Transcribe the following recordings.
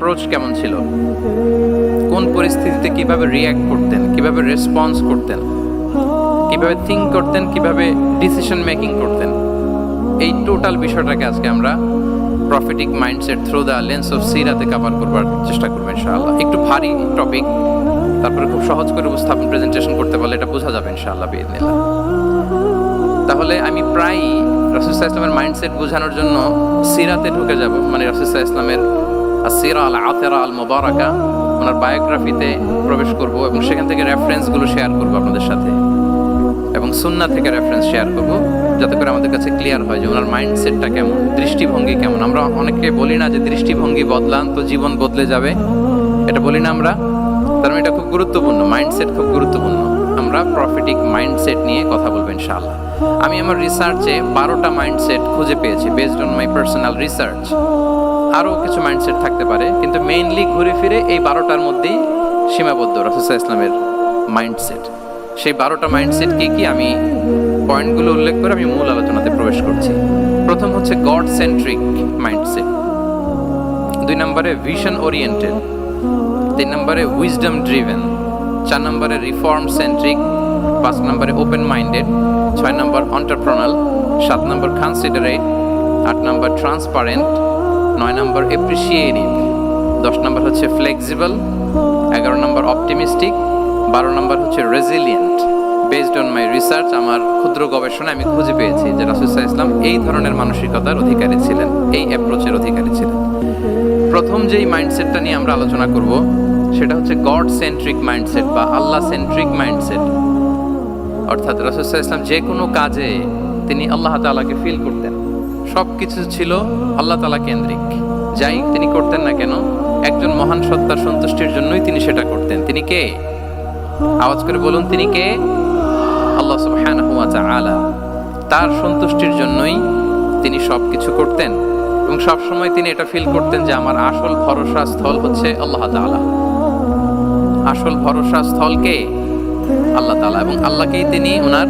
Approach কেমন ছিল? কোন পরিস্থিতিতে কীভাবে রিয়্যাক্ট করতেন? কীভাবে রেসপন্স করতেন? কীভাবে থিঙ্ক করতেন? কীভাবে ডিসিশন মেকিং করতেন? এই টোটাল বিষয়টাকে আজকে আমরা prophetic mindset through the lens of Sirat-e cover করবার চেষ্টা করব ইনশাআল্লাহ। একটু ভারী টপিক তারপরে খুব সহজ করে উপস্থাপন প্রেজেন্টেশন করতে পারলে এটা বোঝা যাবে ইনশাআল্লাহ বিদিনিল্লাহ তাহলে আমি প্রায় রসুল্লাহ ইসলামের মাইন্ডসেট বোঝানোর জন্য সিরাতে ঢুকে যাব মানে রসুল্লাহ ইসলামের সিরা আল আতেরা আল মোবারকা ওনার বায়োগ্রাফিতে প্রবেশ করব এবং সেখান থেকে রেফারেন্সগুলো শেয়ার করব আপনাদের সাথে। এবং সুন্না থেকে রেফারেন্স শেয়ার করব, যাতে করে আমাদের কাছে ক্লিয়ার হয় যে ওনার মাইন্ডসেটটা কেমন, দৃষ্টিভঙ্গি কেমন। আমরা অনেকে বলি না যে দৃষ্টিভঙ্গি বদলান তো জীবন বদলে যাবে। এটা বলি না আমরা। তার মানে এটা খুব গুরুত্বপূর্ণ মাইন্ডসেট খুব গুরুত্বপূর্ণ। আমরা প্রফিটিক মাইন্ডসেট নিয়ে কথা বলব ইনশাআল্লাহ। আমি আমার রিসার্চে বারোটা মাইন্ডসেট খুঁজে পেয়েছি based on my personal research আরও কিছু মাইন্ডসেট থাকতে পারে। কিন্তু মেইনলি ঘুরে ফিরে এই বারোটার মধ্যেই সীমাবদ্ধ রসুসা ইসলামের মাইন্ডসেট সেই বারোটা মাইন্ডসেট কি কি আমি পয়েন্টগুলো উল্লেখ করে আমি মূল আলোচনাতে প্রবেশ করছি। প্রথম হচ্ছে গড সেন্ট্রিক মাইন্ডসেট দুই নম্বরে ভিশন ওরিয়েন্টেড তিন নম্বরে উইজডম ড্রিভেন চার নম্বরে রিফর্ম সেন্ট্রিক পাঁচ নম্বরে ওপেন মাইন্ডেড ছয় নম্বর অন্টারপ্রনাল সাত নম্বর কনসিডারেট আট নম্বর ট্রান্সপারেন্ট নয় নম্বর এপ্রিসিয়েটিভ দশ নম্বর হচ্ছে ফ্লেক্সিবল এগারো নম্বর অপটিমিস্টিক বারো নম্বর হচ্ছে resilient based on my research আমার ক্ষুদ্র গবেষণা আমি খুঁজে পেয়েছি যে রাসুসাহ ইসলাম এই ধরনের মানসিকতার অধিকারী ছিলেন, এই অ্যাপ্রোচের অধিকারী ছিলেন। প্রথম যেই মাইন্ডসেটটা নিয়ে আমরা আলোচনা করব, সেটা হচ্ছে গড সেন্ট্রিক মাইন্ডসেট বা আল্লাহ সেন্ট্রিক মাইন্ডসেট অর্থাৎ রাসুসাহ ইসলাম যে কোনো কাজে তিনি আল্লাহ তালাকে ফিল করতেন। সব কিছু ছিল আল্লাহ তালা কেন্দ্রিক। যাই তিনি করতেন না কেন, একজন মহান সত্তার সন্তুষ্টির জন্যই তিনি সেটা করতেন। তিনি কে? আওয়াজ করে বলুন, তিনি কে? আল্লাহ তাআলা। তার সন্তুষ্টির জন্যই তিনি সব কিছু করতেন এবং সবসময় তিনি এটা ফিল করতেন যে আমার আসল ভরসা স্থল হচ্ছে আল্লাহ তাআলা। আসল ভরসা স্থল কে? আল্লাহ তালা এবং আল্লাহকেই তিনি ওনার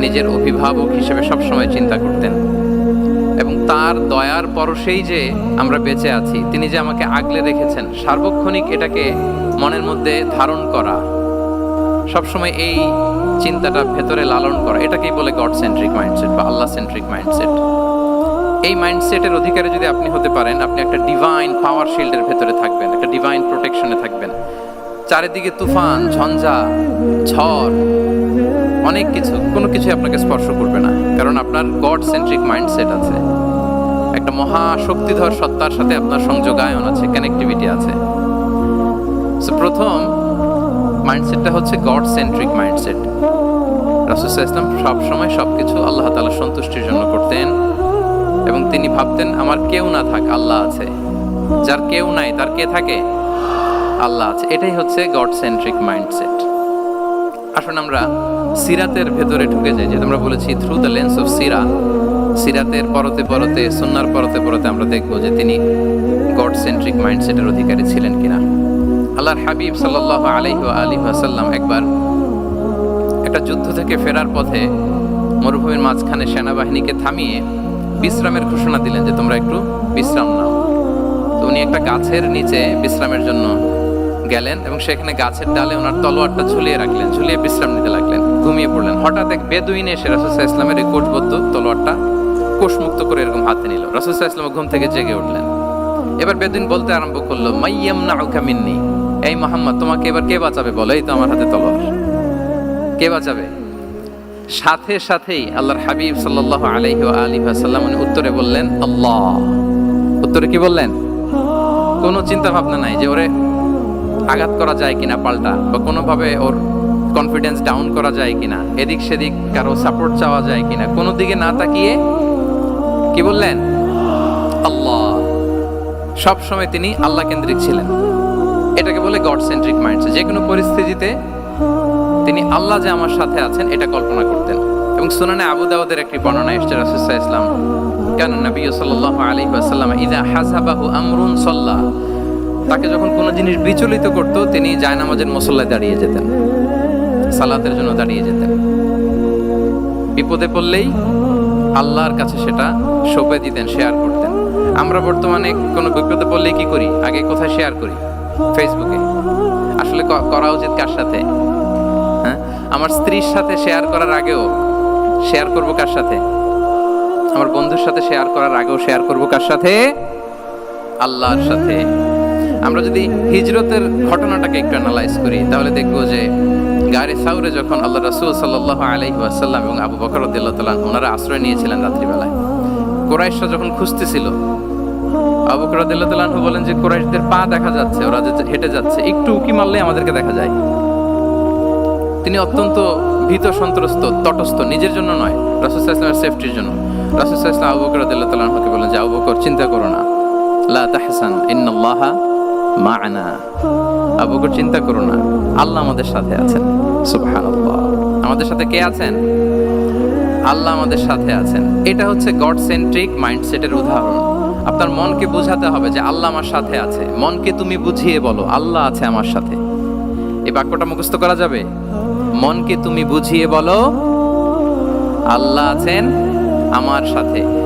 নিজের অভিভাবক হিসেবে সবসময় চিন্তা করতেন। এবং তার দয়ার পরশেই যে আমরা বেঁচে আছি, তিনি যে আমাকে আগলে রেখেছেন, সার্বক্ষণিক এটাকে মনের মধ্যে ধারণ করা, সবসময় এই চিন্তাটা ভেতরে লালন করা, এটাকেই বলে গড সেন্ট্রিক মাইন্ডসেট বা আল্লাহ সেন্ট্রিক মাইন্ডসেট এই মাইন্ডসেটের অধিকারে যদি আপনি হতে পারেন, আপনি একটা ডিভাইন পাওয়ার শিল্ডের ভেতরে থাকবেন, একটা ডিভাইন প্রোটেকশনে থাকবেন। চারিদিকে তুফান, ঝঞ্ঝা, ঝড় অনেক কিছু, কোনো কিছু আপনাকে স্পর্শ করবে না। কারণ আপনার গড সেন্ট্রিক মাইন্ডসেট আছে। একটা মহা শক্তিধর সত্তার সাথে আপনার সংযোগায়ন আছে কানেক্টিভিটি আছে। প্রথম মাইন্ডসেটটা হচ্ছে গড সেন্ট্রিক মাইন্ডসেট রাসুসাহ ইসলাম সবসময় সব কিছু আল্লাহ তালা সন্তুষ্টির জন্য করতেন এবং তিনি ভাবতেন, আমার কেউ না থাক, আল্লাহ আছে। যার কেউ নাই, তার কে থাকে? আল্লাহ আছে। এটাই হচ্ছে গড সেন্ট্রিক মাইন্ডসেট আসুন আমরা সিরাতের ভেতরে ঢুকে যাই যে আমরা বলেছি থ্রু দ্য লেন্স অফ সিরা সিরাতের পরতে পরতে, সুন্নার পরতে পরতে আমরা দেখব যে তিনি গড সেন্ট্রিক মাইন্ডসেটের অধিকারী ছিলেন কিনা। আল্লাহর হাবিব সাল্লাহ আলহি আলী আসাল্লাম একবার একটা যুদ্ধ থেকে ফেরার পথে মরুভূমির মাঝখানে সেনাবাহিনীকে থামিয়ে বিশ্রামের ঘোষণা দিলেন যে তোমরা একটু বিশ্রাম নাও। তো উনি একটা গাছের নিচে বিশ্রামের জন্য গেলেন এবং সেখানে গাছের ডালে ওনার তলোয়ারটা ঝুলিয়ে রাখলেন, ঝুলিয়ে বিশ্রাম নিতে লাগলেন, ঘুমিয়ে পড়লেন। হঠাৎ এক বেদুইন এসে রাসুসাহ ইসলামের এই কোষবদ্ধ তলোয়ারটা কোষমুক্ত করে এরকম হাতে নিল। রাসুসাহ ইসলাম ঘুম থেকে জেগে উঠলেন। এবার বেদুইন বলতে আরম্ভ করল মাইয়াম না মিন্নি। এই মোহাম্মদ, তোমাকে এবার কে বাঁচাবে বলো? এই তো আমার হাতে তলোয়ার। কে বাঁচাবে? সাথে সাথেই আল্লাহর হাবিব সাল্লাহ আলাইহি আলী সাল্লাম উনি উত্তরে বললেন, আল্লাহ। উত্তরে কি বললেন? কোনো চিন্তা ভাবনা নাই যে ওরে আঘাত করা যায় কিনা পাল্টা বা কোনোভাবে ওর কনফিডেন্স ডাউন করা যায় কিনা, এদিক সেদিক কারও সাপোর্ট চাওয়া যায় কিনা, কোনো দিকে না তাকিয়ে কি বললেন? আল্লাহ। সব সময় তিনি আল্লাহ কেন্দ্রিক ছিলেন। এটাকে বলে গড সেন্ট্রিক মাইন্ডসেট যে কোনো পরিস্থিতিতে তিনি আল্লাহ যে আমার সাথে আছেন, এটা কল্পনা করতেন। এবং সুনানে আবু দাউদের একটি বর্ণনা এসছে রাসুসাহ ইসলাম কেন? নবী সাল্লাহ আলী আসাল্লাম ইদা হাজাবাহু আমরুন সাল্লাহ তাকে যখন কোনো জিনিস বিচলিত করতো, তিনি জায়নামাজের মসল্লায় দাঁড়িয়ে যেতেন, সালাতের জন্য দাঁড়িয়ে যেতেন। বিপদে পড়লেই আল্লাহর কাছে সেটা সঁপে দিতেন, শেয়ার করতেন। আমরা বর্তমানে কোনো বিপদে পড়লে কি করি? আগে কোথায় শেয়ার করি? ফেসবুকে। আসলে করা উচিত কার সাথে? হ্যাঁ? আমার স্ত্রীর সাথে শেয়ার করার আগেও শেয়ার করব কার সাথে? আমার বন্ধুর সাথে শেয়ার করার আগেও শেয়ার করব কার সাথে? আল্লাহর সাথে। আমরা যদি হিজরতের ঘটনাটাকে একটু অ্যানালাইজ করি, তাহলে দেখব যে গাড়ি সাউরে যখন আল্লাহ রাসূল সাল্লাল্লাহু আলাইহি ওয়াসাল্লাম এবং আবু বকর রাদিয়াল্লাহু তাআলা ওনারা আশ্রয় নিয়েছিলেন রাত্রিবেলায়। কোরাইশরা যখন খুঁজতেছিল, আবু বকর রাদিয়াল্লাহু তাআলা বলেন যে কোরাইশদের পা দেখা যাচ্ছে, ওরা যে হেঁটে যাচ্ছে, একটু উকি মারলে আমাদেরকে দেখা যায়। তিনি অত্যন্ত ভীত সন্ত্রস্ত, তটস্থ, নিজের জন্য নয়, রাসূল আলাইহি সেফটির জন্য। রাসূল আলাইহি আবু বকর রাদিয়াল্লাহু তাআলা বলেন যে, আবু বকর, চিন্তা করো না। লা তাহসান, ইন্নাল্লাহা মা'ানা। আবু বকর, চিন্তা করো না। আল্লাহ আমাদের সাথে আছেন। সুবহানাল্লাহ। আমাদের সাথে কে আছেন? আল্লাহ আমাদের সাথে আছেন। এটা হচ্ছে গড সেন্ট্রিক মাইন্ডসেটের উদাহরণ। আপনার মনকে বোঝাতে হবে যে আল্লাহ আমার সাথে আছে। মনকে তুমি বুঝিয়ে বলো, আল্লাহ আছে আমার সাথে। এই বাক্যটা মুখস্থ করা যাবে? মনকে তুমি বুঝিয়ে বলো, আল্লাহ আছেন আমার সাথে।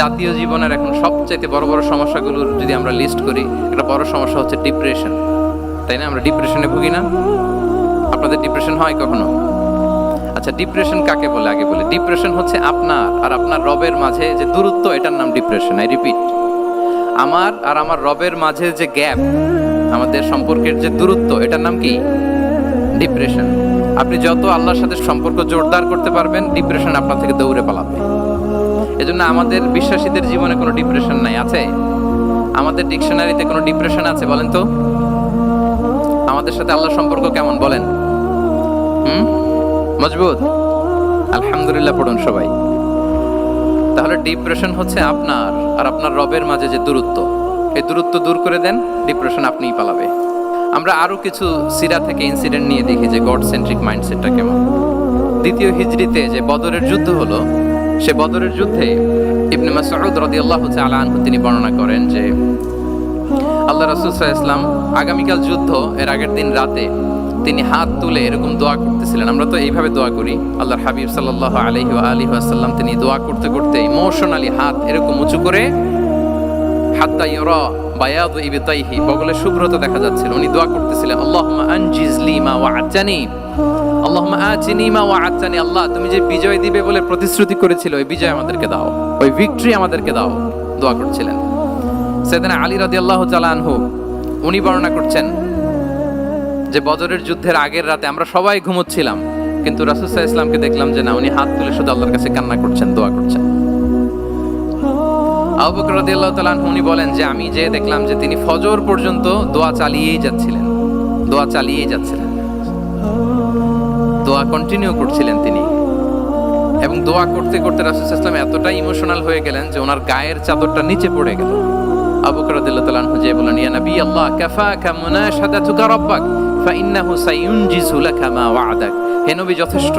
জাতীয় জীবনের এখন সবচাইতে বড় বড় সমস্যাগুলোর যদি আমরা লিস্ট করি, একটা বড় সমস্যা হচ্ছে ডিপ্রেশন তাই না? আমরা ডিপ্রেশনে ভুগি না। আপনাদের ডিপ্রেশন হয় কখনো? আচ্ছা ডিপ্রেশন কাকে বলে? আগে বলে। ডিপ্রেশন হচ্ছে আপনার আর আপনার রবের মাঝে যে দূরত্ব, এটার নাম ডিপ্রেশন আই রিপিট আমার আর আমার রবের মাঝে যে গ্যাপ আমাদের সম্পর্কের যে দূরত্ব, এটার নাম কি? ডিপ্রেশন আপনি যত আল্লাহর সাথে সম্পর্ক জোরদার করতে পারবেন ডিপ্রেশন আপনার থেকে দৌড়ে পালাবে। এজন্য আমাদের বিশ্বাসীদের জীবনে কোনো ডিপ্রেশন নাই, আছে? আমাদের ডিকশনারিতে কোনো ডিপ্রেশন আছে, বলেন তো? আমাদের সাথে আল্লাহ সম্পর্ক কেমন, বলেন? হুম? মজবুত? আলহামদুলিল্লাহ, পড়ুন সবাই। তাহলে ডিপ্রেশন হচ্ছে আপনার আর আপনার রবের মাঝে যে দূরত্ব। এই দূরত্ব দূর করে দেন ডিপ্রেশন আপনিই পালাবে। আমরা আরও কিছু সিরা থেকে ইনসিডেন্ট নিয়ে দেখি যে গড সেন্ট্রিক মাইন্ডসেটটা কেমন। দ্বিতীয় হিজরিতে যে বদরের যুদ্ধ হলো সে বদরের যুদ্ধে ইবনে মাসউদ রাদিয়াল্লাহু তাআলা আনহু তিনি বর্ণনা করেন যে, আল্লাহ রাসূল সাল্লাল্লাহু আলাইহি আগামীকাল যুদ্ধ এর আগের দিন রাতে তিনি হাত তুলে এরকম দোয়া করতেছিলেন। আমরা তো এইভাবে দোয়া করি। আল্লাহর হাবিব সাল্লাল্লাহু আলাইহি ওয়া আলিহি ওয়াসাল্লাম তিনি দোয়া করতে করতে ইমোশনালি হাত এরকম উঁচু করে, হাত্তা ইউরা বায়াদু ইবতাইহি বগলে শুভ্রতা দেখা যাচ্ছিল। উনি দোয়া করতেছিলেন, আল্লাহুম্মা আনজিজ লি মা ওয়া'আতানি। আল্লাহুম্মা আতিনি মা ওয়া'আতানি। আল্লাহ, তুমি যে বিজয় দিবে বলে প্রতিশ্রুতি করেছিলে, ওই বিজয় আমাদেরকে দাও। ওই ভিক্টরি আমাদেরকে দাও। দোয়া করছিলেন। সেদিনা আলী রাদিয়াল্লাহু তাআলা আনহু, উনি বর্ণনা করছেন যে, বদরের যুদ্ধের আগের রাতে আমরা সবাই ঘুমোচ্ছিলাম, কিন্তু রাসুসাহ ইসলামকে দেখলাম যে না, উনি হাত তুলে শুধু আল্লাহর কাছে কান্না করছেন, দোয়া করছেন। আবু বকর রাদিয়াল্লাহু উনি বলেন যে আমি যে দেখলাম যে তিনি ফজর পর্যন্ত দোয়া চালিয়েই যাচ্ছিলেন, দোয়া চালিয়েই যাচ্ছিলেন। দোয়া কন্টিনিউ করছিলেন তিনি। এবং দোয়া করতে করতে রাসুল ইসলাম এতটাই ইমোশনাল হয়ে গেলেন যে ওনার গায়ের চাদরটা নিচে পড়ে গেল। আবু বকর রাদিয়াল্লাহু তাআলা যে বলেন ইয়া নবী আল্লাহ, কাফাকা মুনাশাদাতুকা রাব্বাক, ফাইন্নাহু সাইউনজিজু লাকা মা ওয়া'দাক। হে নবী, যথেষ্ট।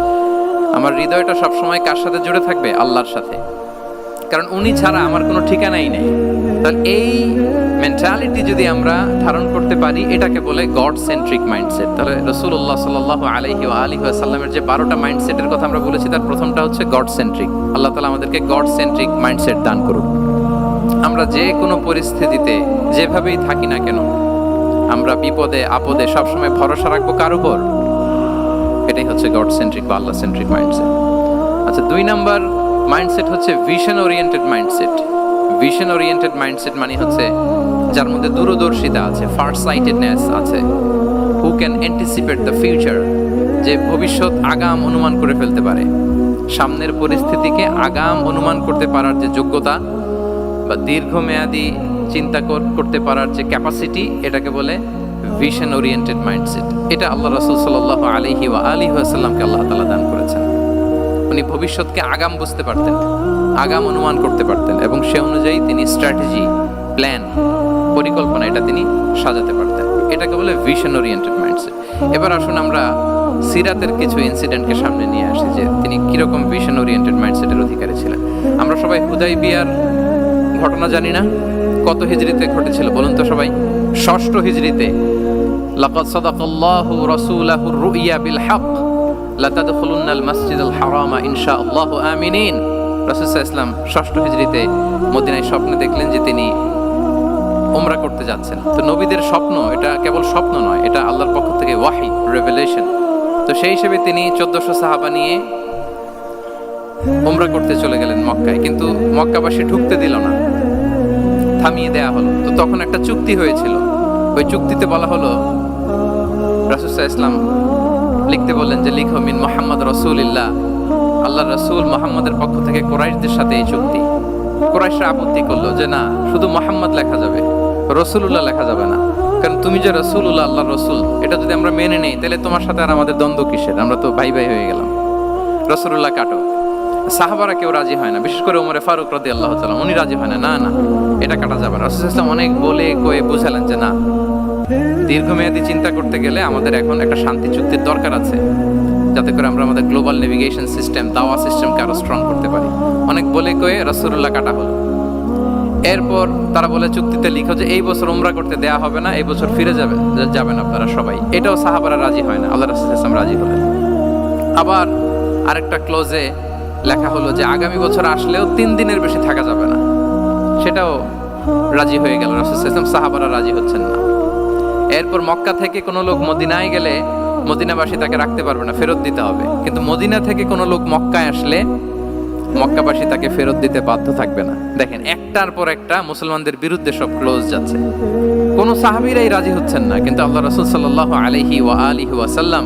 আমার হৃদয়টা সবসময় কার সাথে জুড়ে থাকবে? আল্লাহর সাথে। কারণ উনি ছাড়া আমার কোনো ঠিকানাই নেই। তাহলে এই মেন্টালিটি যদি আমরা ধারণ করতে পারি, এটাকে বলে গড সেন্ট্রিক মাইন্ডসেট তাহলে রসুল্লাহ সাল্লাহ আলহি আলী সাল্লামের যে বারোটা মাইন্ডসেটের কথা আমরা বলেছি, তার প্রথমটা হচ্ছে গড সেন্ট্রিক আল্লাহ তালা আমাদেরকে গড সেন্ট্রিক মাইন্ডসেট দান করুন আমরা যে কোনো পরিস্থিতিতে, যেভাবেই থাকি না কেন, আমরা বিপদে, আপদে সবসময় ভরসা রাখব কার উপর? এটাই হচ্ছে গড সেন্ট্রিক বা আল্লাহ সেন্ট্রিক মাইন্ডসেট আচ্ছা দুই নাম্বার মাইন্ডসেট হচ্ছে vision oriented mindset vision oriented mindset মানে হচ্ছে যার মধ্যে দূরদর্শিতা আছে ফার সাইটেডনেস আছে। Who can anticipate the future যে ভবিষ্যৎ আগাম অনুমান করে ফেলতে পারে। সামনের পরিস্থিতিকে আগাম অনুমান করতে পারার যে যোগ্যতা বা দীর্ঘমেয়াদী চিন্তা কর- করতে পারার যে ক্যাপাসিটি এটাকে বলে ভিশন ওরিয়েন্টেড মাইন্ডসেট এটা আল্লাহ রসুল সাল্লাহ আলিহি ওয়া আলিহি আসাল্লামকে আল্লাহ তালা দান করেছেন। উনি ভবিষ্যৎকে আগাম বুঝতে পারতেন, আগাম অনুমান করতে পারতেন এবং সে অনুযায়ী তিনি স্ট্র্যাটেজি প্ল্যান পরিকল্পনা এটা তিনি সাজাতে পারতেন। এটাকে বলে ভিশন ওরিয়েন্টেড মাইন্ডসেট এবার আসুন আমরা সিরাতের কিছু ইনসিডেন্টকে সামনে নিয়ে আসি যে তিনি কীরকম ভিশন ওরিয়েন্টেড মাইন্ডসেটের অধিকারী ছিলেন। আমরা সবাই হুদাই বিয়ার ঘটনা জানি না। কত হিজড়িতে ঘটেছিল বলুন তো সবাই? ষষ্ঠ হিজড়িতে লাকাদ সাদাকাল্লাহু রাসূলাহুর রুইয়া বিল হক লাতাদখুলুন্নাল মাসজিদাল হারামা ইনশাআল্লাহু আমিনিন। রাসূল সাল্লাল্লাহু আলাইহি ইসলাম ষষ্ঠ হিজড়িতে মদিনায় স্বপ্নে দেখলেন যে তিনি ওমরা করতে যাচ্ছেন। তো নবীদের স্বপ্ন, এটা কেবল স্বপ্ন নয়, এটা আল্লাহর পক্ষ থেকে ওয়াহি রেভেলেশন তো সেই হিসেবে তিনি চোদ্দশো সাহাবা নিয়ে ওমরা করতে চলে গেলেন মক্কায়, কিন্তু মক্কাবাসী ঢুকতে দিল না, থামিয়ে দেয়া হলো। তো তখন একটা চুক্তি হয়েছিল। ওই চুক্তিতে বলা হলো রাসুসাহ লিখতে বললেন যে, লিখো, মিন মোহাম্মদ রসুলিল্লাহ। আল্লাহ রসুল মোহাম্মদের পক্ষ থেকে কোরাইশদের সাথে এই চুক্তি। কোরাইশরা আপত্তি করল যে, না, শুধু মোহাম্মদ লেখা যাবে, রসুলুল্লাহ লেখা যাবে না। কারণ তুমি যে রসুলুল্লাহ আল্লাহ রসুল, এটা যদি আমরা মেনে নেই, তাহলে তোমার সাথে আর আমাদের দ্বন্দ্ব কিসের? আমরা তো ভাই ভাই হয়ে গেলাম। রসুলুল্লাহ কাটো। সাহাবারা কেউ রাজি হয় না, বিশেষ করে ওমরে ফারুক রদি আল্লাহ উনি রাজি হয় না। না না, এটা কাটা যাবে না। রসুল ইসলাম অনেক বলে কয়ে বুঝালেন যে, না দীর্ঘমেয়াদী চিন্তা করতে গেলে আমাদের এখন একটা শান্তি চুক্তির দরকার আছে, যাতে করে আমরা আমাদের গ্লোবাল নেভিগেশন সিস্টেম দাওয়া সিস্টেমকে আরও স্ট্রং করতে পারি। অনেক বলে কয়ে রসুল্লাহ কাটা হলো। এরপর তারা বলে চুক্তিতে লিখো যে, এই বছর উমরা করতে দেয়া হবে না, এই বছর ফিরে যাবেন যাবেন আপনারা সবাই। এটাও সাহাবারা রাজি হয় না, আল্লাহ রাসুল ইসলাম রাজি হলেন। আবার আরেকটা ক্লোজে লেখা হলো যে, আগামী বছর আসলেও তিন দিনের বেশি থাকা যাবে না। সেটাও রাজি হয়ে গেল। রাসুল ইসলাম সাহাবারা রাজি হচ্ছেন না। এরপর মক্কা থেকে কোনো লোক মদিনায় গেলে মদিনাবাসী তাকে রাখতে পারবে না, ফেরত দিতে হবে। কিন্তু মদিনা থেকে কোনো লোক মক্কায় আসলে মক্কাবাসী তাকে ফেরত দিতে বাধ্য থাকবে না। দেখেন, একটার পর একটা মুসলমানদের বিরুদ্ধে সব ক্লোজ যাচ্ছে। কোন সাহাবিরাই রাজি হচ্ছেন না, কিন্তু আল্লাহ রসুল সাল্লাহ আলহি ওয়া আলিহি ওয়াসাল্লাম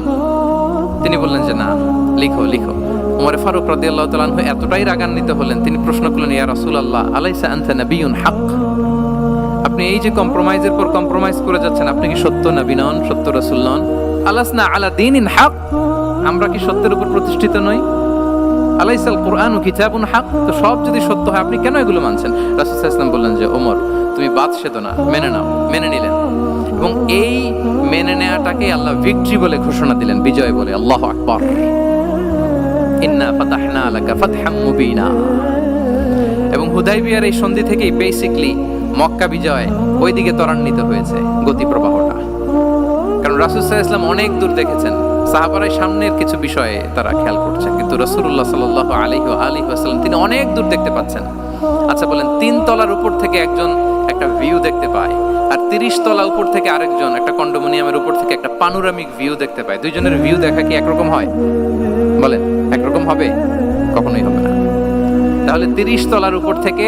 তিনি বললেন যে, না, লিখো লিখো। উমরে ফারুক রদি আল্লাহ তালাহ এতটাই রাগান্বিত হলেন, তিনি প্রশ্ন করলেন, ইয়া রসুল আল্লাহ আলাইসা আনতা নবিউন হক আপনি এই যে কম্প্রোমাইজের পর কম্প্রোমাইজ করে যাচ্ছেন, আপনি কি সত্য নবী নন সত্য রসুল নন। আলাসনা আলা দিন ইন হক। আমরা কি সত্যের উপর প্রতিষ্ঠিত নই? আলাইসাল কোরআন ও কিতাবুন হক। তো সব যদি সত্য হয়, আপনি কেন এগুলো মানছেন? রাসুল ইসলাম বললেন যে, ওমর, তুমি বাদ সেতো না, মেনে নাও, মেনে নিলেন। এবং এই মেনে নেওয়াটাকে আল্লাহ ভিক্টরি বলে ঘোষণা দিলেন, বিজয় বলে। আল্লাহ আকবর। ইন্না ফাতাহনা লাকা ফাতহাম মুবিনা। এবং হুদাইবিয়ার এই সন্ধি থেকেই বেসিকলি মক্কা বিজয় ওইদিকে ত্বরান্বিত হয়েছে গতি প্রবাহটা কারণ রাসুসাহ ইসলাম অনেক দূর দেখেছেন। সাহাবারাই সামনের কিছু বিষয়ে তারা খেয়াল করছেন। কিন্তু রসুল্লাহ সাল আলী আলী আসাল্লাম তিনি অনেক দূর দেখতে পাচ্ছেন। আচ্ছা বলেন, তিন তলার উপর থেকে একজন একটা ভিউ দেখতে পায় আর তিরিশ তলা উপর থেকে আরেকজন একটা কন্ডোমিনিয়ামের উপর থেকে একটা পানোরামিক ভিউ দেখতে পায়। দুইজনের ভিউ দেখা কি একরকম হয়? বলেন, একরকম হবে? কখনোই হবে না। তাহলে তিরিশ তলার উপর থেকে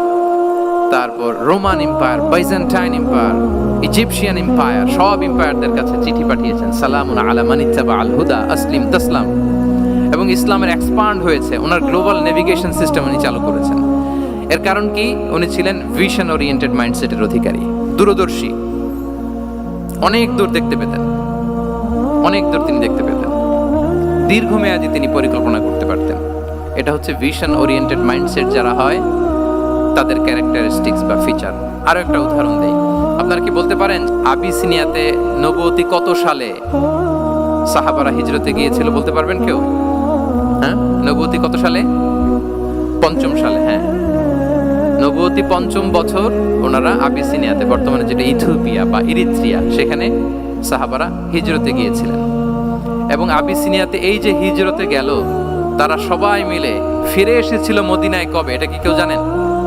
তারপর Roman empire, Byzantine empire, Egyptian empire, সব এম্পায়ারদের কাছে চিঠি পাঠিয়েছেন, সালামুন আলা মানিত্তাবা আল হুদা, আসলিম তাসলাম। এবং ইসলামের এক্সপান্ড হয়েছে, ওনার গ্লোবাল নেভিগেশন সিস্টেম উনি চালু করেছেন। এর কারণ কি? উনি ছিলেন ভিশন ওরিয়েন্টেড মাইন্ডসেটের অধিকারী, দূরদর্শী। অনেক দূর দেখতে পেতেন। অনেক দূর তিনি দেখতে পেতেন। দীর্ঘমেয়াদী তিনি পরিকল্পনা করতে পারতেন। এটা হচ্ছে ভিশন ওরিয়েন্টেড মাইন্ডসেট যারা হয় তাদের ক্যারেক্টারিস্টিক্স বা ফিচার আরও একটা উদাহরণ দেই। আপনারা কি বলতে পারেন, আবিসিনিয়াতে নবতী কত সালে সাহাবারা হিজরতে গিয়েছিল বলতে পারবেন কেউ? হ্যাঁ? নবতী কত সালে? পঞ্চম সালে হ্যাঁ। নবতী পঞ্চম বছর ওনারা আবিসিনিয়াতে, বর্তমানে যেটা ইথিওপিয়া বা ইরিত্রিয়া, সেখানে সাহাবারা হিজরতে গিয়েছিলেন। এবং আবিসিনিয়াতে এই যে হিজরতে গেল, তারা সবাই মিলে ফিরে এসেছিল মদিনায় কবে? এটা কি কেউ জানেন?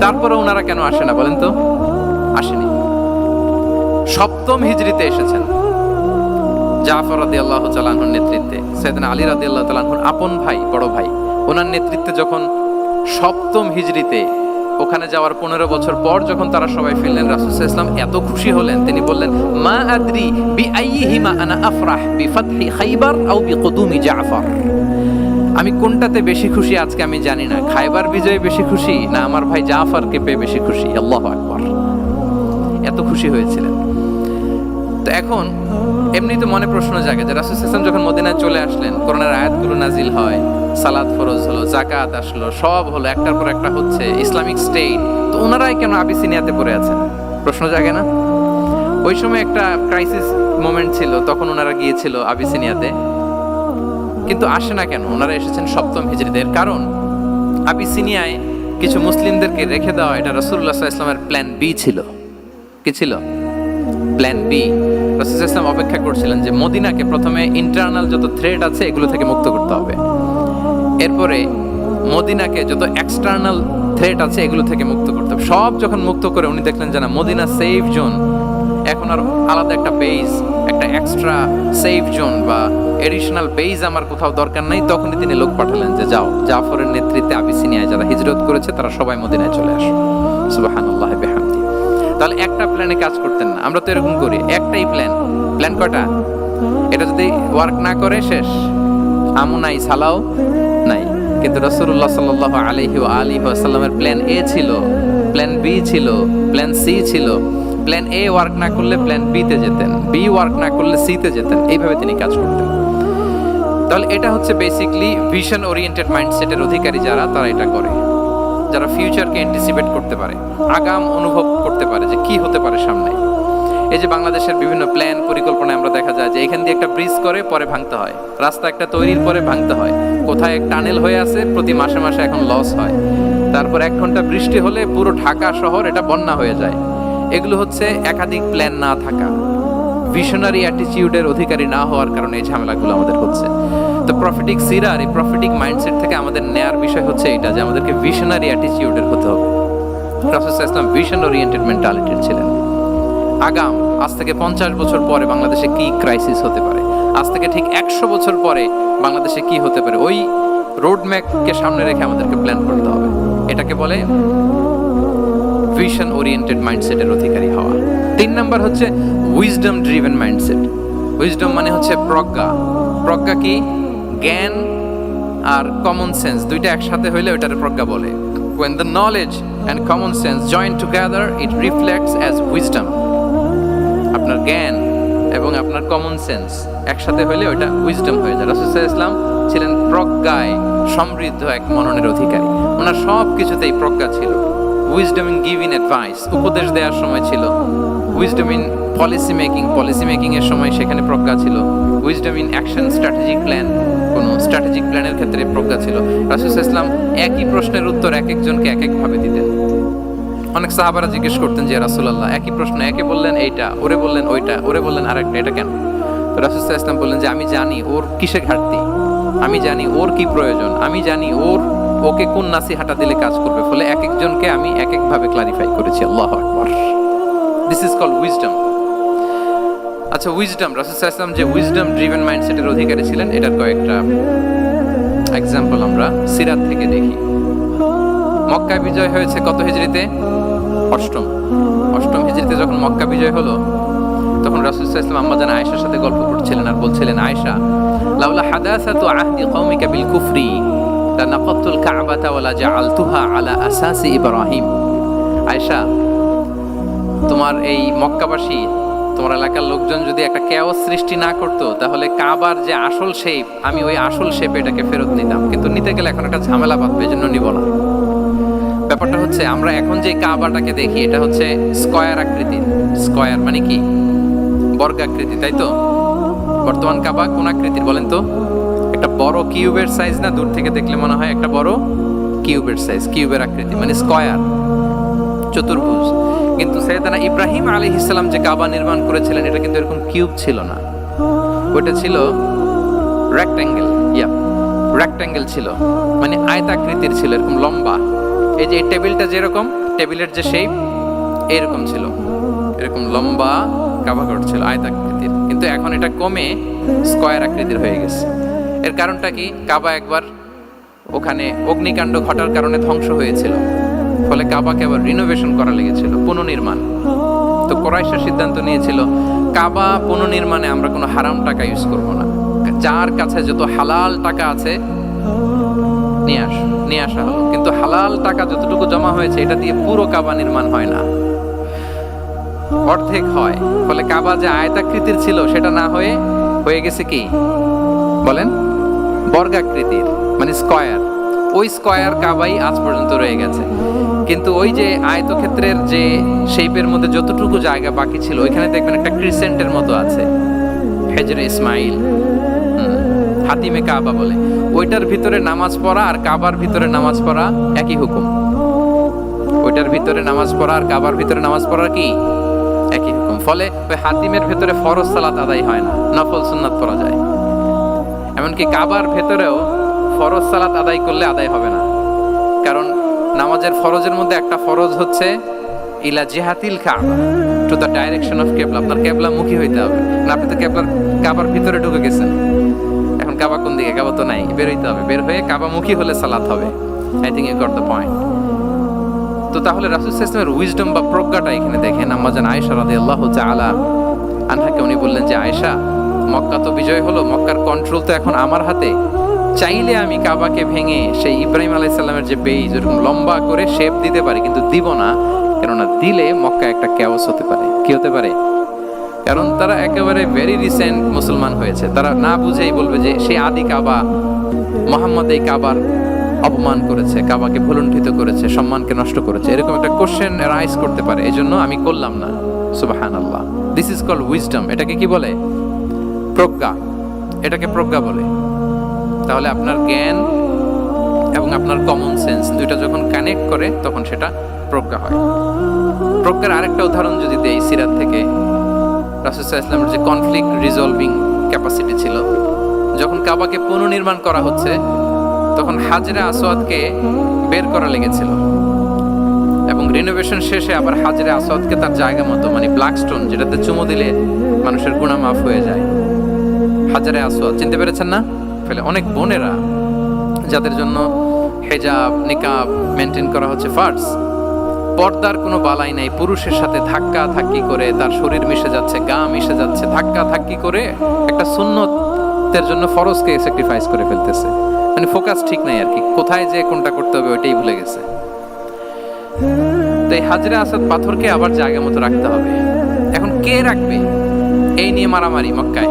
তারপরে ওনারা কেন আসে না বলেন তো? আসেনি। সপ্তম হিজড়িতে এসেছেন। জাফর রাদি আল্লাহ তালাহুর নেতৃত্বে সেদিন আলী রাদি আল্লাহ তালাহুর আপন ভাই, বড় ভাই, ওনার নেতৃত্বে যখন সপ্তম হিজড়িতে ওখানে যাওয়ার পনেরো বছর পর যখন তারা সবাই ফিরলেন, রাসুল ইসলাম এত খুশি হলেন, তিনি বললেন, মা আদ্রি বি আইহিমা আনা আফরাহ বি ফাতহি খাইবার আও বি কুদুমি জাফর। আমি কোনটাতে বেশি খুশি আজকে আমি জানি না। খাইবার বিজয়ে বেশি খুশি না আমার ভাই জাফরকে পেয়ে বেশি খুশি? আল্লাহ আকবর। এত খুশি হয়েছিলেন। তো এখন এমনি তো মনে প্রশ্ন জাগে যে রাসুল ইসলাম যখন মদিনায় চলে আসলেন করোনার আয়াতগুলো নাজিল হয় সালাদ ফরজ হলো জাকাত আসলো সব হলো, একটার পর একটা হচ্ছে ইসলামিক স্টেট তো ওনারাই কেন আবিসিনিয়াতে পড়ে আছেন? প্রশ্ন জাগে না? ওই সময় একটা ক্রাইসিস মোমেন্ট ছিল, তখন ওনারা গিয়েছিল আবিসিনিয়াতে। কিন্তু আসে না কেন? ওনারা এসেছেন সপ্তম হিজড়িদের কারণ। আবিসিনিয়ায় কিছু মুসলিমদেরকে রেখে দেওয়া এটা রসুল্লাহ ইসলামের প্ল্যান বি ছিল। কি ছিল? প্ল্যান বি রসুল ইসলাম অপেক্ষা করছিলেন যে মদিনাকে প্রথমে ইন্টারনাল যত থ্রেড আছে এগুলো থেকে মুক্ত করতে হবে। এরপরে মদিনাকে যত এক্সটার্নাল থ্রেট আছে এগুলো থেকে মুক্ত করতে হবে। সব যখন মুক্ত করে উনি দেখলেন যে না, মদিনা সেফ জোন এখন আর আলাদা একটা বেজ একটা এক্সট্রা সেফ জোন বা এডিশনাল বেজ আমার কোথাও দরকার নাই, তখনই তিনি লোক পাঠালেন যে যাও। জাফরের নেতৃত্বে আবিসিনিয়ায় যারা হিজরত করেছে, তারা সবাই মদিনায় চলে আসো। সুবাহানুল্লাহ বেহামদি। তাহলে একটা প্ল্যানে কাজ করতেন না। আমরা তো এরকম করি, একটাই প্ল্যান প্ল্যান কটা এটা যদি ওয়ার্ক না করে, শেষ। আমু নাই, সালাও নাই। কিন্তু রসুল্লাহ সাল আলহি আলী আসাল্লামের প্ল্যান এ ছিল প্ল্যান বি ছিল প্ল্যান সি ছিল। প্ল্যান এ ওয়ার্ক না করলে প্ল্যান বিতে যেতেন বি ওয়ার্ক না করলে সিতে যেতেন, এইভাবে তিনি কাজ করতেন। তাহলে এটা হচ্ছে বেসিকলি ভিশন ওরিয়েন্টেড মাইন্ডসেটের অধিকারী যারা, তারা এটা করে। যারা ফিউচারকে অ্যান্টিসিপেট করতে পারে, আগাম অনুভব করতে পারে যে কি হতে পারে সামনে। এই যে বাংলাদেশের বিভিন্ন প্ল্যান পরিকল্পনায় আমরা দেখা যায় যে এখান দিয়ে একটা ব্রিজ করে, পরে ভাঙতে হয়। রাস্তা একটা তৈরির পরে ভাঙতে হয়। কোথায় এক টানেল হয়ে আছে, প্রতি মাসে মাসে এখন লস হয়। তারপর এক ঘণ্টা বৃষ্টি হলে পুরো ঢাকা শহর এটা বন্যা হয়ে যায়। এগুলো হচ্ছে একাধিক প্ল্যান না থাকা। ভিশনারি অ্যাটিটিউডের অধিকারী না হওয়ার কারণে এই ঝামেলাগুলো আমাদের হচ্ছে। তো প্রফিটিক সিরার এই প্রফিটিক মাইন্ডসেট থেকে আমাদের নেয়ার বিষয় হচ্ছে এটা যে আমাদেরকে ভিশনারি অ্যাটিটিউডের হতে হবে। প্রফেসর ইসলাম ভিশন ওরিয়েন্টেড মেন্টালিটির ছিলেন। আগাম, আজ থেকে পঞ্চাশ বছর পরে বাংলাদেশে কি ক্রাইসিস হতে পারে? আজ থেকে ঠিক একশো বছর পরে বাংলাদেশে কি হতে পারে? ওই রোড ম্যাপকে সামনে রেখে আমাদেরকে প্ল্যান করতে হবে। এটাকে বলে ভিশন ওরিয়েন্টেড মাইন্ডসেটের অধিকারী হওয়া। তিন নাম্বার হচ্ছে উইজডম ড্রিভেন মাইন্ডসেট উইজডম মানে হচ্ছে প্রজ্ঞা। প্রজ্ঞা কি? জ্ঞান আর কমন সেন্স দুইটা একসাথে হইলে ওইটার প্রজ্ঞা বলে। When the knowledge and common sense join together, it reflects as wisdom আপনার জ্ঞান এবং আপনার কমন সেন্স একসাথে হইলে ওইটা উইজডম হয়ে যায়। রাসুসাহ ইসলাম ছিলেন প্রজ্ঞায় সমৃদ্ধ এক মননের অধিকারী। ওনার সব কিছুতেই প্রজ্ঞা ছিল। উইজডম ইন গিভ অ্যাডভাইস উপদেশ দেওয়ার সময় ছিল। Wisdom in policy making policy making এর সময় সেখানে প্রজ্ঞা ছিল। Wisdom in action strategic plan কোনো স্ট্র্যাটেজিক প্ল্যানের ক্ষেত্রে প্রজ্ঞা ছিল। রাসুল ইসলাম একই প্রশ্নের উত্তর এক একজনকে এক একভাবে দিতেন। অনেক সাহাবারা জিজ্ঞেস করতেন যে রাসুলাল্লাহ, একই প্রশ্ন একে বললেন এইটা, ওরে বললেন ওইটা, ওরে বললেন আরেকটা, এটা কেন? তো রাসুল ইসলাম বললেন যে, আমি জানি ওর কিসে ঘাটতি। আমি জানি ওর কি প্রয়োজন। আমি জানি ওর ওকে কোন নাসি নাসিহাটা দিলে কাজ করবে? ফলে এক একজনকে আমি এক একভাবে ক্লারিফাই করেছি। আল্লাহ আকবার। দিস ইজ কল উইজডম আচ্ছা উইজডম রাসুল ইসলাম যে উইজডম ড্রিভেন মাইন্ডসেটের অধিকারী ছিলেন, এটার কয়েকটা এক্সাম্পল আমরা সিরাত থেকে দেখি। মক্কা বিজয় হয়েছে কত হিজড়িতে? অষ্টম। অষ্টম হিজড়িতে যখন মক্কা বিজয় হলো, তখন রাসুল ইসলাম আম্মাজান আয়েশার সাথে গল্প করছিলেন আর বলছিলেন, আয়েশা লাউলা হাদাসাতু আহদি কওমিকা বিল কুফরি। তোমার এই মক্কাবাসী, তোমার এলাকার লোকজন যদি একটা কেওয়াস সৃষ্টি না করতো, তাহলে কাবার যে আসল শেপ আমি ওই আসল শেপ এটাকে ফেরত নিতাম। কিন্তু নিতে গেলে এখন একটা ঝামেলা এই জন্য নিব না। ব্যাপারটা হচ্ছে, আমরা এখন যে কাবাটাকে দেখি, এটা হচ্ছে স্কয়ার আকৃতির স্কয়ার মানে কি? বর্গাকৃতি, তাই তো? বর্তমান কাবা কোন আকৃতির বলেন তো? একটা বড় কিউবের সাইজ না? দূর থেকে দেখলে মনে হয় একটা বড় কিউবের সাইজ, কিউবের আকৃতি মানে স্কয়ার, চতুর্ভুজ। কিন্তু সৈয়দানা ইব্রাহিম আলী ইসলাম যে কাবা নির্মাণ করেছিলেন, এটা কিন্তু এরকম কিউব ছিল না। ওটা ছিল রেক্ট্যাঙ্গেল ইয়া রেক্ট্যাঙ্গেল ছিল। মানে আয়তাকৃতির ছিল, এরকম লম্বা। এই যে টেবিলটা যেরকম, টেবিলের যে শেপ এরকম ছিল। এরকম লম্বা কাবাঘর ছিল, আয়তাকৃতির। কিন্তু এখন এটা কমে স্কয়ার আকৃতির হয়ে গেছে। এর কারণটা কি? কাবা একবার ওখানে অগ্নিকাণ্ড ঘটার কারণে ধ্বংস হয়েছিল। ফলে কাবাকে আবার রিনোভেশন করা লেগেছিল, পুনর্নির্মাণ। তো কোরাইশের সিদ্ধান্ত নিয়েছিল, কাবা পুনর্নির্মাণে আমরা কোনো হারাম টাকা ইউজ করব না। যার কাছে যত হালাল টাকা আছে, নিয়ে আস, নিয়ে আসা হলো। কিন্তু হালাল টাকা যতটুকু জমা হয়েছে, এটা দিয়ে পুরো কাবা নির্মাণ হয় না। অর্ধেক হয়। ফলে কাবা যে আয়তাকৃতির ছিল, সেটা না হয়ে হয়ে গেছে কি? বলেন। বর্গাকৃতির মানে স্কয়ার। ওই স্কয়ার কাবাই আজ পর্যন্ত রয়ে গেছে। কিন্তু ওই যে আয়তক্ষেত্রের যে শেপের মধ্যে যতটুকু জায়গা বাকি ছিল, ওইখানে দেখবেন একটা ক্রিসেন্টের মতো আছে। হেজরে ইসমাইল হাতিমে কাবা বলে। ওইটার ভিতরে নামাজ পড়া আর কাবার ভিতরে নামাজ পড়া একই হুকুম। ওইটার ভিতরে নামাজ পড়া আর কাবার ভিতরে নামাজ পড়া কি? একই হুকুম। ফলে ওই হাতিমের ভিতরে ফরজ সালাত আদায় হয় না, নফল সুন্নাত পড়া যায়। এমনকি কাবার ভেতরেও ফরজ সালাত আদায় করলে আদায় হবে না। কারণ নামাজের ফরজের মধ্যে একটা ফরজ হচ্ছে, ইলা জিহাতিল কাবা টু দ্য ডাইরেকশন অফ কেবলা আপনার কেবলা মুখী হইতে হবে। আপনি তো কেবলার, কাবার ভিতরে ঢুকে গেছেন। এখন কাবা কোন দিকে? কাবা তো নাই, বের হইতে হবে। বের হয়ে কাবা মুখী হলে সালাত হবে। I think you got the point তো তাহলে রাসুল ইসলামের উইজডম বা প্রজ্ঞাটা এখানে দেখেন। আম্মাজান আয়েশা রাদে আল্লাহ আলা আনহাকে উনি বললেন যে, আয়েশা মক্কা তো বিজয় হলো, মক্কার কন্ট্রোল তো এখন আমার হাতে। চাইলে আমি কাবাকে ভেঙে সেই ইব্রাহিম আলাইসাল্লামের যে বেইজ এরকম লম্বা করে শেপ দিতে পারি, কিন্তু দিব না, কেননা দিলে মক্কা একটা ক্যাওস হতে পারে। কি হতে পারে? কারণ তারা একেবারে ভেরি রিসেন্ট মুসলমান হয়েছে। তারা না বুঝেই বলবে যে সেই আদি কাবা, মোহাম্মদ এই কাবার অপমান করেছে, কাবাকে ভুলুণ্ঠিত করেছে, সম্মানকে নষ্ট করেছে। এরকম একটা কোশ্চেন রাইজ করতে পারে। এই জন্য আমি করলাম না। সুবাহান আল্লাহ দিস ইজ কল উইজডম এটাকে কি বলে? প্রজ্ঞা, এটাকে প্রজ্ঞা বলে। তাহলে আপনার জ্ঞান এবং আপনার কমন সেন্স দুইটা যখন কানেক্ট করে, তখন সেটা প্রজ্ঞা হয়। প্রজ্ঞার আরেকটা উদাহরণ যদি দেই সিরাত থেকে রাসুসাহ যে কনফ্লিক্ট রিজলভিং ক্যাপাসিটি ছিল, যখন কাবাকে পুনর্নির্মাণ করা হচ্ছে, তখন হাজরা আসওয়াদকে বের করা লেগেছিল। এবং রিনোভেশন শেষে আবার হাজরা আসওয়াদকে তার জায়গা মতো মানে ব্ল্যাক স্টোন যেটাতে চুমো দিলে মানুষের গুণা মাফ হয়ে যায়। হাজারে আসওয়াদ চিনতে পেরেছেন না? ফেলে অনেক বোনেরা যাদের জন্য হেজাব, নিকাব মেনটেন করা হচ্ছে ফার্স পর্দার কোনো বালাই নাই, পুরুষের সাথে ধাক্কা ধাক্কি করে তার শরীর মিশে যাচ্ছে, গা মিশে যাচ্ছে, ধাক্কা ধাক্কি করে একটা সুন্নতের জন্য ফরজকে স্যাক্রিফাইস করে ফেলতেছে। মানে ফোকাস ঠিক নাই আর কি, কোথায় যে কোনটা করতে হবে ওইটাই ভুলে গেছে। তো এই হাজরে আসাদ পাথরকে আবার জায়গা মতো রাখতে হবে। এখন কে রাখবে? এই নিয়ে মারামারি মক্কায়।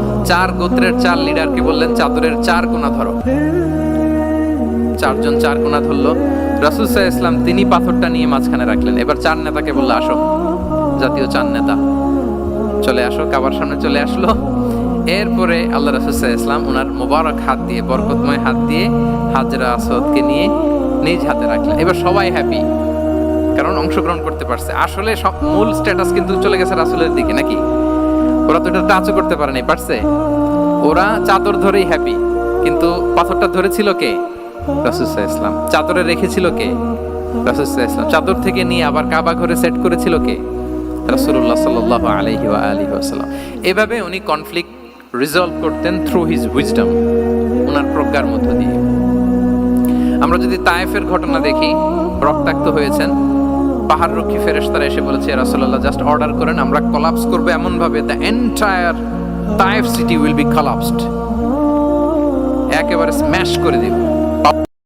চার গোত্রের চার লিডারকে বললেন? চাদরের চার কোনা ধরো। চারজন চার কোনা ধরলো। রাসুল সাহ ইসলাম তিনি পাথরটা নিয়ে মাঝখানে রাখলেন। এবার চার নেতাকে বলল, আসো। জাতীয় চার নেতা চলে আসো, কাবার সামনে চলে আসলো। এরপরে আল্লাহ রাসুল সাহ ইসলাম ওনার মোবারক হাত দিয়ে, বরকতময় হাত দিয়ে হাজরা আসদকে নিয়ে নিজ হাতে রাখলেন। এবার সবাই হ্যাপি কারণ অংশগ্রহণ করতে পারছে। আসলে সব মূল স্ট্যাটাস কিন্তু চলে গেছে রাসুলের দিকে, নাকি? ওরা তো এটা টাচও করতে পারেনি পারছে ওরা চাদর ধরেই হ্যাপি কিন্তু পাথরটা ধরেছিল কে? রাসুসাহ ইসলাম চাদরে রেখেছিল কে? রাসুসাহ ইসলাম চাদর থেকে নিয়ে আবার কাবা ঘরে সেট করেছিল কে? রাসুল্লাহ সাল্লাহ আলহি আলহি আসাল্লাম এভাবে উনি কনফ্লিক্ট রিজলভ করতেন থ্রু হিজ উইজডম ওনার প্রজ্ঞার মধ্য দিয়ে। আমরা যদি তায়েফের ঘটনা দেখি, রক্তাক্ত হয়েছেন পাহাড় রক্ষী ফেরেস্তারা এসে বলেছে রাসুল্লাহ জাস্ট অর্ডার করেন, আমরা কলাপস করব এমন ভাবে the entire Taif city will be collapsed একেবারে স্ম্যাশ করে দিব।